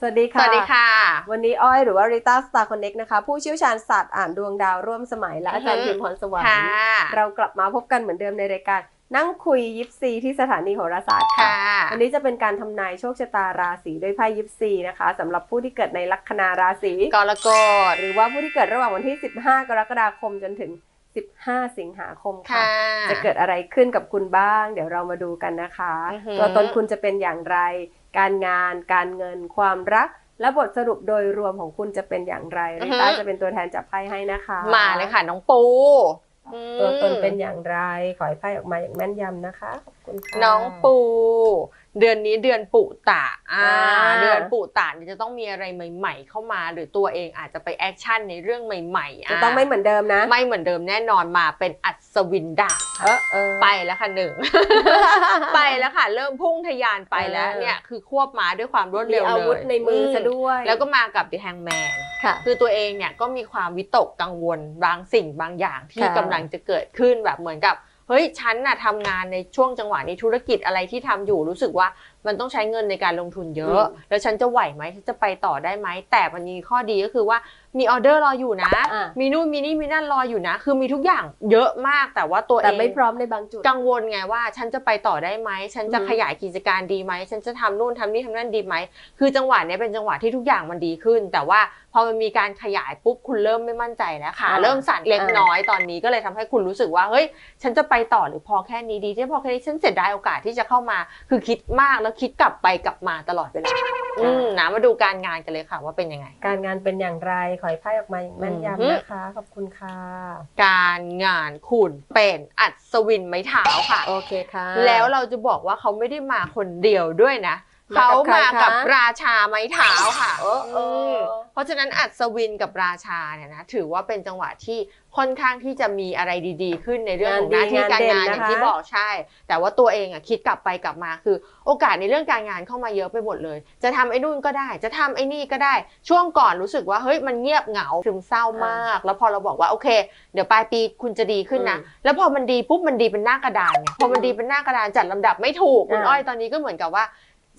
สวัสดีสค่ะวัสดีค่ะ วันนี้อ้อยหรือว่า Rita Star Connect นะคะ ผู้เชี่ยวชาญศาสตร์อ่านดวงดาวร่วมสมัยและอาจารย์อือฮึพิมพรสวรรค่ะค์เรากลับมาพบกันเหมือนเดิมในรายการนั่งคุยยิปซีที่สถานีโหราศาสตร์ค่ะค่ะวันนี้จะเป็นการทำนายโชคชะตาราศีด้วยไพ่ยิปซีนะคะสำหรับผู้ที่เกิดในลัคนาราศีกรกฎหรือว่าผู้ที่เกิดระหว่างวันที่ 15 กรกฎาคมจนถึง 15 สิงหาคมค่ะค่ะ จะเกิดอะไรขึ้นกับคุณบ้าง เดี๋ยวเรามาดูกันนะคะอือหือตัวตนคุณจะเป็นอย่างไร การงาน การเงิน ความรัก และบทสรุปโดยรวมของคุณจะเป็นอย่างไรริต้าจะเป็นตัวแทนจับไพ่ให้นะคะ มาเลยค่ะน้องปูตัวตนเป็นอย่างไร ขอให้ไพ่ออกมาอย่างแม่นยำนะคะขอบคุณค่ะน้องปู เดือนนี้เดือนปุตะอ่าอ่าเดือนปุตะเนี่ยจะต้องมีอะไรใหม่ ๆ เข้ามา หรือตัวเองอาจจะไปแอคชั่นในเรื่องใหม่ๆจะต้องไม่เหมือนเดิมนะ ไม่เหมือนเดิมแน่นอนมาเป็นอัศวินดาบเออเออไปแล้วค่ะหนึ่งไปแล้วค่ะ เริ่มพุ่งทะยานไปแล้วเออเนี่ยคือควบมาด้วยความรวดมีเร็วอาเลยวุธในมือซะด้วย แล้วก็มากับ The Hangman ค่ะคือตัวเองเนี่ยก็มีความวิตกกังวลบางสิ่งบางอย่างที่ค่ะกำลังจะเกิดขึ้นแบบเหมือนกับ เฮ้ยฉันน่ะทำงานในช่วงจังหวะนี้ธุรกิจอะไรที่ทำอยู่รู้สึกว่ามันต้องใช้เงินในการลงทุนเยอะอืมแล้วฉันจะไหวไหมฉันจะไปต่อได้ไหมแต่มันมีข้อดีก็คือว่ามีออเดอร์รออยู่นะ อะ มีนู่นมีนี่มีนั่นรออยู่นะ คือมีทุกอย่างเยอะมากแต่ว่าตัวเอแต่งไม่พร้อมในบางจุด กังวลไงว่า ฉันจะไปต่อได้ไหมฉันจะอืม ขยายกิจการดีไหมฉันจะทำนู่นทำนี่ทำนั่นดีไหมคือจังหวะเนี้ยเป็นจังหวะที่ทุกอย่างมันดีขึ้น แต่ว่าพอมันมีการขยายปุ๊บคุณเริ่มไม่มั่นใจแล้วค่ะ อ่าเริ่มสั่นเล็กอ่า น้อยตอนนี้ก็เลยทำให้คุณรู้สึกว่าเฮ้ย ฉันจะไปต่อหรือพอแค่นี้ดีที่พอแค่นี้ฉันเสียดายโอกาสที่จะเข้ามา คือคิดมากแล้วคิดกลับไปกลับมาตลอดเวลา อืมนะมาดูการงานกันเลยค่ะว่าเป็นยังไง การงานเป็นอย่างไรขอให้ไพ่ออกมาอย่างแม่นอืมยำนะคะ ขอบคุณค่ะ การงานคุณเป็นอัศวินไม้เท้าค่ะ โอเคค่ะ แล้วเราจะบอกว่าเขาไม่ได้มาคนเดียวด้วยนะมา เขากับใครมาคะกับราชาไม้เท้าค่ะโอ้โอ้อืมเพราะฉะนั้นอัศวินกับราชาเนี่ยนะถือว่าเป็นจังหวะที่ค่อนข้างที่จะมีอะไรดีๆ ขึ้นในเรื่องของหน้าที่การงานอย่างที่บอกใช่ แต่ว่าตัวเองอะคิดกลับไปกลับมาคือ โอกาสในเรื่องการงานเข้ามาเยอะไปหมดเลย จะทำไอ้นู่นก็ได้ จะทำไอ้นี่ก็ได้ช่วงก่อนรู้สึกว่าเฮ้ยมันเงียบเหงาซึมเศร้ามาก แล้วพอเราบอกว่าโอเค เดี๋ยวปลายปีคุณจะดีขึ้นนะแล้วพอมันดีปุ๊บมันดีเป็นหน้ากระดานไงพอมันดีเป็นหน้ากระดานจัดลำดับไม่ถูกคุณอ่าอ้อยตอนนี้ก็เหมือนกับว่า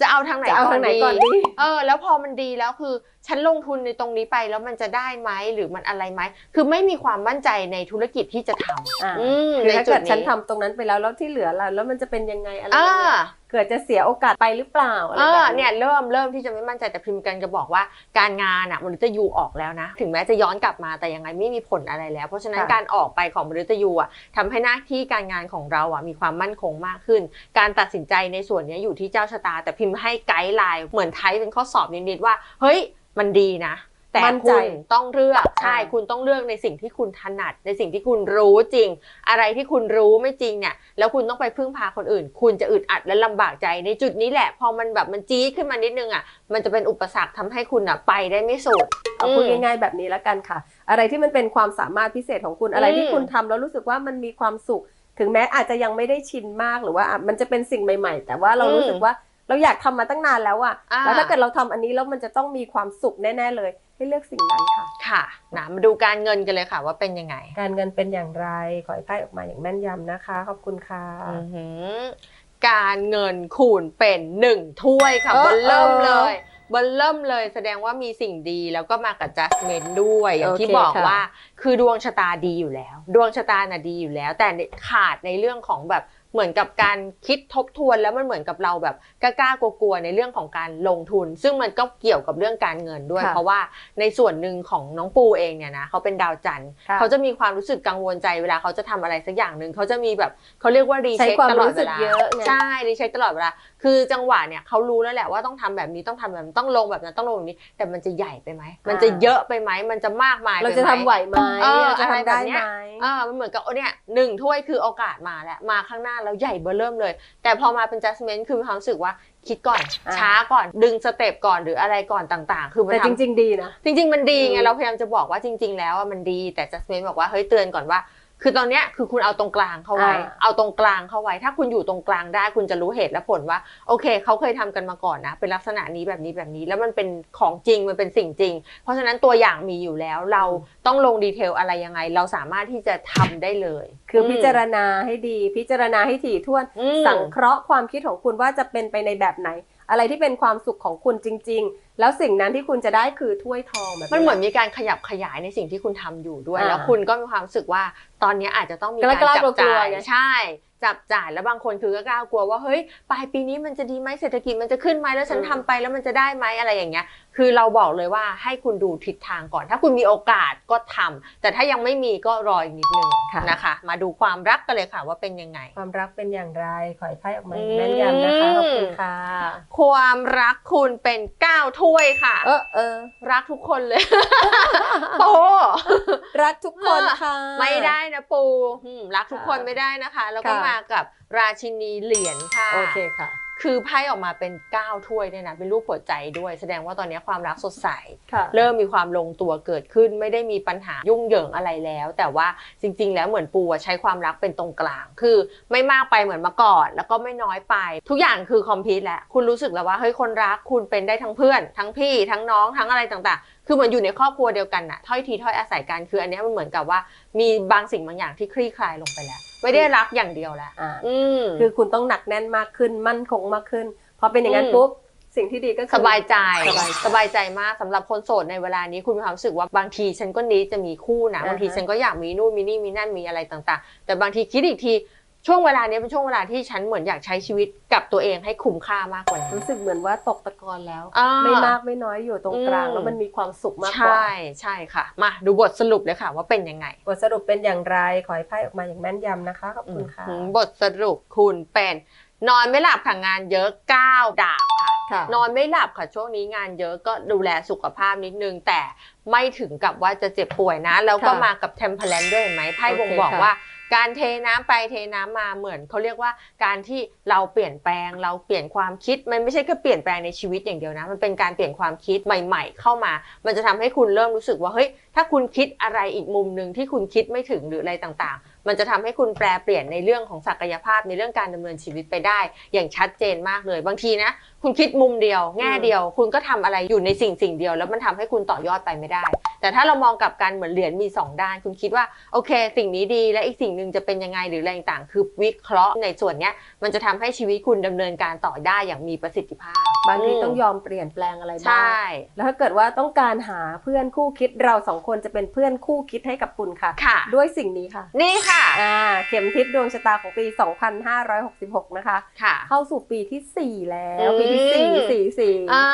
จะเอาทางไหนจะเอาก่อทานงไหนดีก่อนดี เออ แล้วพอมันดีแล้วคือ ฉันลงทุนในตรงนี้ไปแล้วมันจะได้ไหมหรือมันอะไรไหม คือไม่มีความมั่นใจในธุรกิจที่จะทำอ่า อืมคือในถ้าจุเกิดดนี้ฉันทำตรงนั้นไปแล้วแล้วที่เหลือล่ะแล้วมันจะเป็นยังไงอะไรอ่ายังไง เกิดจะเสียโอกาสไปหรือเปล่าอะไรเอแบอบนี้ เนี่ยเริ่มเริ่มที่จะไม่มั่นใจแต่พิมพ์กันจะบอกว่าการงานอะมนุษย์ยูออกแล้วนะ ถึงแม้จะย้อนกลับมาแต่ยังไงไม่มีผลอะไรแล้ว เพราะฉะนั้นค่ะ การออกไปของมนุษย์ยูอะทำให้หน้าที่การงานของเราอะมีความมั่นคงมากขึ้น การตัดสินใจในส่วนเนี้ยอยู่ที่เจ้าชะตา แต่พิมพ์ให้ไกด์ไลน์เหมือนไทยเป็นข้อสอบนิดๆว่า เฮ้ยมันดีนะ แต่มั่นใจคุณต้องเลือกใช่อ่าคุณต้องเลือกในสิ่งที่คุณถนัด ในสิ่งที่คุณรู้จริง อะไรที่คุณรู้ไม่จริงเนี่ย แล้วคุณต้องไปพึ่งพาคนอื่น คุณจะอึดอัดและลำบากใจในจุดนี้แหละ พอมันแบบมันจี๊ดขึ้นมานิดนึงอะมันจะเป็นอุปสรรคทำให้คุณอะไปได้ไม่สุดเอาพูดอืมง่ายๆแบบนี้แล้วกันค่ะ อะไรที่มันเป็นความสามารถพิเศษของคุณอะไรที่อืมคุณทำแล้วรู้สึกว่ามันมีความสุข ถึงแม้อาจจะยังไม่ได้ชินมากหรือว่าอะมันจะเป็นสิ่งใหม่ ๆ แต่ว่าเรารู้สึกว่า เราอยากทำมาตั้งนานแล้วอะอ่าแล้วถ้าเกิดเราทำอันนี้แล้วมันจะต้องมีความสุขแน่ ๆ เลย ให้เลือกสิ่งนั้นค่ะ ค่ะนะมาดูการเงินกันเลยค่ะ ว่าเป็นยังไง การเงินเป็นอย่างไร ขอให้ไพ่ออกมาอย่างแม่นยำนะคะ ขอบคุณค่ะอือหือการเงินคูณเป็นหนึ่งถ้วยค่ะเออบนเริ่มเออเลยบนเริ่มเลยแสดงว่ามีสิ่งดีแล้วก็มากับ adjustment ด้วย อย่างที่โอเคบอกค่ะว่าคือดวงชะตาดีอยู่แล้ว ดวงชะตาน่ะดีอยู่แล้ว แต่ขาดในเรื่องของแบบ เหมือนกับการคิดทบทวนแล้วมันเหมือนกับเราแบบกล้าๆกลัวๆในเรื่องของการลงทุน ซึ่งมันก็เกี่ยวกับเรื่องการเงินด้วยค่ะเพราะว่าในส่วนหนึ่งของน้องปูเองเนี่ยนะเขาเป็นดาวจันทร์ค่ะเขาจะมีความรู้สึกกังวลใจเวลาเขาจะทำอะไรสักอย่างหนึ่งเขาจะมีแบบเขาเรียกว่ารีใช้เช็คความตลอดรู้สึเวกลาเยอะไงใช่รีเช็คตลอดเวลาคือจังหวะเนี่ยเขารู้แล้วแหละว่าต้องทำแบบนี้ต้องทำแบบนั้นต้องลงแบบนั้นต้องลงแบบนี้ แต่มันจะใหญ่ไปไหมมันจะเยอะไปไหมมันจะมากมายไปเราไหมจะทำไหวไหมเออเราจะอะไรทำได้แบบเนี้ไหมยอ่ามันเหมือนกับโอ้เนี่ยหนึ่งถ้วยคือโอกาสมาแล้วมาข้างหน้าแล้วใหญ่เบอร์เริ่มเลย แต่พอมาเป็น adjustment คือมีความรู้สึกว่าคิดก่อนอ่า ช้าก่อนดึงสเต็ปก่อนหรืออะไรก่อนต่างๆ คือมันแต่ทำจริง ๆ ดีนะ จริง ๆ มันดีไงอืม เราพยายามจะบอกว่าจริง ๆ แล้วอะมันดีแต่ adjustment บอกว่าเฮ้ยเตือนก่อนว่า คือตอนเนี้ยคือคุณเอาตรงกลางเข้าไว้ อ่า เอาตรงกลางเข้าไว้ ถ้าคุณอยู่ตรงกลางได้คุณจะรู้เหตุและผลว่า โอเคเขาเคยทำกันมาก่อนนะ เป็นลักษณะนี้แบบนี้แบบนี้ แล้วมันเป็นของจริงมันเป็นสิ่งจริง เพราะฉะนั้นตัวอย่างมีอยู่แล้วเราต้องลงดีเทลอะไรยังไง เราสามารถที่จะทำได้เลยคือพิจารณาให้ดี พิจารณาให้ถี่ถ้วน อืม สังเคราะห์ความคิดของคุณว่าจะเป็นไปในแบบไหน อะไรที่เป็นความสุขของคุณจริง ๆ แล้วสิ่งนั้นที่คุณจะได้คือถ้วยทองแบบ มันเหมือนมีการขยับขยายในสิ่งที่คุณทำอยู่ด้วยอ่าแล้วคุณก็มีความรู้สึกว่าตอนนี้อาจจะต้องมีกล้าการกล้าจับกลัจ่าวยๆไงใช่ จับจ่ายแล้วบางคนคือก็กล้ากลัวว่าเฮ้ยปลายปีนี้มันจะดีไหมเศรษฐกิจมันจะขึ้นไหมแล้วฉันอืมทำไปแล้วมันจะได้ไหมอะไรอย่างเงี้ย คือเราบอกเลยว่าให้คุณดูทิศทางก่อน ถ้าคุณมีโอกาสก็ทำแต่ถ้ายังไม่มีก็รออีกนิดนึงค่ะนะคะ มาดูความรักกันเลยค่ะว่าเป็นยังไง ความรักเป็นอย่างไรขอให้ไพ่ออกมาอืมแม่นยำนะคะขอบคุณค่ะ ความรักคุณเป็นก้าวถ้วยค่ะ เออเออรักทุกคนเลยโปรักทุกคนค่ะไม่ได้นะปูอืมรักทุกคนค่ะไม่ได้นะคะ แล้วก็ค่ะมากับราชินีเหรียญค่ะ โอเคค่ะ คือไพ่ออกมาเป็น 9 ถ้วยเนี่ยนะ เป็นรูปหัวใจด้วย แสดงว่าตอนนี้ความรักสดใสค่ะเริ่มมีความลงตัวเกิดขึ้น ไม่ได้มีปัญหายุ่งเหยิงอะไรแล้ว แต่ว่าจริง ๆ แล้วเหมือนปูอะใช้ความรักเป็นตรงกลาง คือไม่มากไปเหมือนเมื่อก่อน แล้วก็ไม่น้อยไป ทุกอย่างคือคอมพลีทแล้ว คุณรู้สึกแล้วว่าเฮ้ยคนรักคุณเป็นได้ทั้งเพื่อน ทั้งพี่ ทั้งน้อง ทั้งอะไรต่างๆ คือเหมือนอยู่ในครอบครัวเดียวกันน่ะ ถ้อยทีถ้อยอาศัยกัน คืออันเนี้ยมันเหมือนกับว่า มีบางสิ่งบางอย่างที่คลี่คลายลงไปแล้ว ไม่ได้รักอย่างเดียวแล้วอ่าอืมคือคุณต้องหนักแน่นมากขึ้นมั่นคงมากขึ้นพอเป็นอย่างนั้นอืมปุ๊บสิ่งที่ดีก็คือสบายใจสบายใจสบายใจมากสำหรับคนโสดในเวลานี้คุณมีความรู้สึกว่าบางทีฉันก็นี้จะมีคู่นะอ่าฮะบางทีฉันก็อยากมีนู่นมีนี่มีนั่นมีอะไรต่าง ๆ แต่บางทีคิดอีกที ช่วงเวลานี้เป็นช่วงเวลาที่ฉันเหมือนอยากใช้ชีวิตกับตัวเองให้คุ้มค่ามากกว่านี้รู้สึกเหมือนว่าตกตะกอนแล้ว อ่ไม่มากไม่น้อยอยู่ตรงกลางอืมแล้วมันมีความสุขมากกใช่ว่าใช่ค่ะ มาดูบทสรุปเลยค่ะ ว่าเป็นยังไง บทสรุปเป็นอย่างไรขอให้ไพ่ออกมาอย่างแม่นยำนะคะขอบคุณค่ะอืมบทสรุปคุณเป็นนอนไม่หลับค่ะงานเยอะก้าวดาบค่ะ ค่ะนอนไม่หลับค่ะช่วงนี้งานเยอะก็ดูแลสุขภาพนิดนึง แต่ไม่ถึงกับว่าจะเจ็บป่วยนะ แล้วก็ค่ะมากับเทมเพลนด้วยเห็นไหมไพ่โอเคบ่งบอกค่ะว่า การเทน้ำไปเทน้ำมาเหมือนเขาเรียกว่าการที่เราเปลี่ยนแปลงเราเปลี่ยนความคิด มันไม่ใช่แค่เปลี่ยนแปลงในชีวิตอย่างเดียวนะ มันเป็นการเปลี่ยนความคิดใหม่ ๆ เข้ามา มันจะทำให้คุณเริ่มรู้สึกว่าเฮ้ยถ้าคุณคิดอะไรอีกมุมหนึ่งที่คุณคิดไม่ถึงหรืออะไรต่างๆ มันจะทำให้คุณแปลเปลี่ยนในเรื่องของศักยภาพในเรื่องการดำเนินชีวิตไปได้ อย่างชัดเจนมากเลย บางทีนะ คุณคิดมุมเดียว แง่เดียว คุณก็ทำอะไรอยู่ในสิ่งสิ่งเดียว แล้วมันทำให้คุณต่อยอดไปไม่ได้ แต่ถ้าเรามองกลับกันเหมือนเหรียญมีสองด้าน คุณคิดว่าโอเค สิ่งนี้ดีและอีกสิ่งหนึ่งจะเป็นยังไงหรืออะไรต่างๆคือวิเคราะห์ในส่วนเนี้ยมันจะทำให้ชีวิตคุณดำเนินการต่อได้อย่างมีประสิทธิภาพ บางทีต้องยอมเปลี่ยนแปลงอะไรใชบ้าง่แล้วถ้าเกิดว่าต้องการหาเพื่อนคู่คิดเราสองคนจะเป็นเพื่อนคู่คิดให้กับคุณค่ะค่ะด้วยสิ่งนี้ค่ะ นี่ค่ะอ่าเข็มทิศดวงชะตาของปี 2566 นะคะ ค่ะ เข้าสู่ปีที่ 4 แล้วอืมปีที่สี่สี่สี่อ่า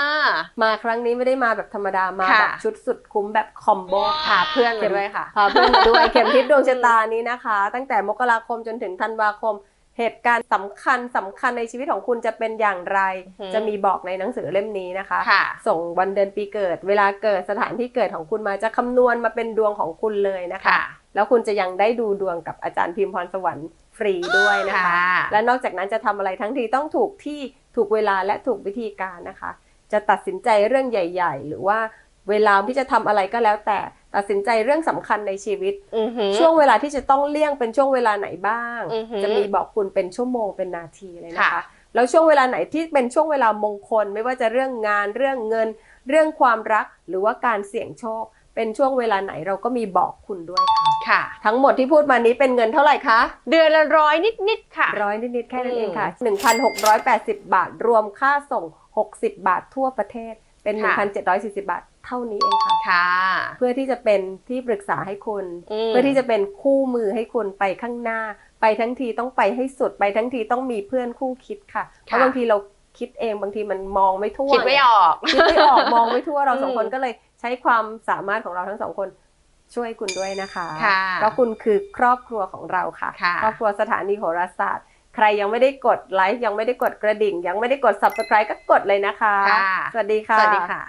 มาครั้งนี้ไม่ได้มาแบบธรรมดา มาค่ะแบบชุดสุดคุ้มแบบคอมโบพาเพื่อนมาด้วยค่ะ พาเพื่อนมาด้วย เข็มทิศดวงชะตานี้นะคะ ตั้งแต่มกราคมจนถึงธันวาคม เหตุการณ์สำคัญสำคัญในชีวิตของคุณจะเป็นอย่างไร อือหือ จะมีบอกในหนังสือเล่มนี้นะคะ ค่ะ ส่งวันเดือนปีเกิด เวลาเกิดสถานที่เกิดของคุณมาจะคำนวณมาเป็นดวงของคุณเลยนะคะ ค่ะ แล้วคุณจะยังได้ดูดวงกับอาจารย์พิมพ์พรสวรรค์ฟรีด้วยนะคะค่ะและนอกจากนั้นจะทำอะไรทั้งทีต้องถูกที่ถูกเวลาและถูกวิธีการนะคะ จะตัดสินใจเรื่องใหญ่ ๆ หรือว่าเวลาที่จะทำอะไรก็แล้วแต่ตัดสินใจเรื่องสำคัญในชีวิตอือหือช่วงเวลาที่จะต้องเลี่ยงเป็นช่วงเวลาไหนบ้างอือหือจะมีบอกคุณเป็นชั่วโมงเป็นนาทีเลยนะคะค่ะแล้วช่วงเวลาไหนที่เป็นช่วงเวลามงคล ไม่ว่าจะเรื่องงานเรื่องเงิน เรื่องความรักหรือว่าการเสี่ยงโชค เป็นช่วงเวลาไหนเราก็มีบอกคุณด้วยค่ะ ค่ะ ทั้งหมดที่พูดมานี้เป็นเงินเท่าไหร่คะ เดือนละร้อยนิดๆค่ะ ร้อยนิดๆแค่นั้นอืมเองค่ะ 1,680 บาท รวมค่าส่ง 60 บาททั่วประเทศ เป็น 1,740 บาท เท่านี้เองค่ะ ค่ะ เพื่อที่จะเป็นที่ปรึกษาให้คุณมเพื่อที่จะเป็นคู่มือให้คุณไปข้างหน้า ไปทั้งทีต้องไปให้สุด ไปทั้งทีต้องมีเพื่อนคู่คิดค่ะ เพราะบางทีเราคิดเองบางทีมันมองไม่ทั่ว คิดไม่ออก คิดไม่ออกมองไม่ทั่วเราสองอืมคนก็เลยใช้ความสามารถของเราทั้งสองคนช่วยคุณด้วยนะคะค่ะเพราะคุณคือครอบครัวของเราค่ะค่ะ ครอบครัวสถานีโหราศาสตร์ ใครยังไม่ได้กดไลค์ยังไม่ได้กดกระดิ่ง ยังไม่ได้กด subscribe ก็กดเลยนะคะค่ะสวัสดีค่ะ สวัสดีค่ะ